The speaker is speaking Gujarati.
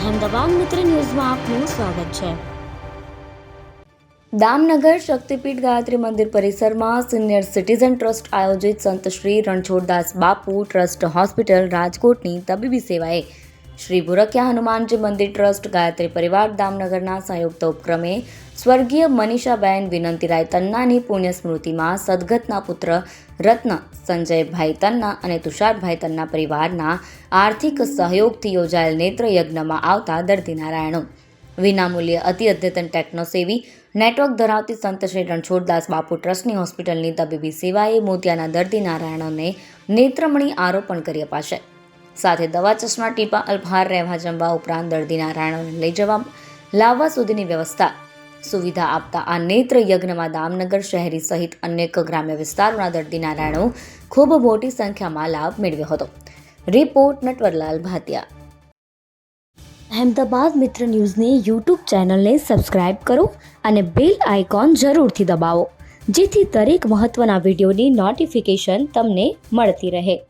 અહેમદાબાદ મિત્ર ન્યૂઝમાં આપનું સ્વાગત છે. દામનગર શક્તિપીઠ ગાયત્રી મંદિર પરિસરમાં સિનિયર સિટીઝન ટ્રસ્ટ આયોજિત સંત શ્રી રણછોડદાસ બાપુ ટ્રસ્ટ હોસ્પિટલ રાજકોટની તબીબી સેવાએ શ્રી ભુરકિયા હનુમાનજી મંદિર ટ્રસ્ટ, ગાયત્રી પરિવાર, દામનગરના સંયુક્ત ઉપક્રમે સ્વર્ગીય મનીષાબેન વિનંતીરાય તન્નાની પુણ્ય સ્મૃતિમાં સદગતના પુત્ર રત્ન સંજયભાઈ તન્ના અને તુષારભાઈ તન્ના પરિવારના આર્થિક સહયોગથી યોજાયેલ નેત્ર યજ્ઞમાં આવતા દર્દી નારાયણો વિનામૂલ્યે અતિ અદ્યતન ટેકનોસેવી નેટવર્ક ધરાવતી સંત શ્રી રણછોડદાસ બાપુ ટ્રસ્ટની હોસ્પિટલની તબીબી સેવાએ મોતિયાના દર્દી નારાયણોને નેત્રમણી આરોપણ કરી અપાશે. સાથે દવા ચશ્મા, ટીપા, અલ્પહાર, રહેવા જમવા ઉપરાંત દર્દીના નારાયણોને લઈ જવા લાવવા સુધીની વ્યવસ્થા. સુવિધા આપતા આ નેત્ર યજ્ઞમાં દામનગર શહેરી સહિત અનેક ગ્રામ્ય વિસ્તારોના દર્દીના રાયણો ખૂબ મોટી સંખ્યામાં લાભ મેળવ્યો હતો. રિપોર્ટ નટવરલાલ ભાતિયા અહેમદાબાદ મિત્ર ન્યૂઝની યુટ્યુબ ચેનલને સબસ્ક્રાઇબ કરો અને બેલ આઇકોન જરૂરથી દબાવો, જેથી દરેક મહત્ત્વના વિડીયોની નોટિફિકેશન તમને મળતી રહે.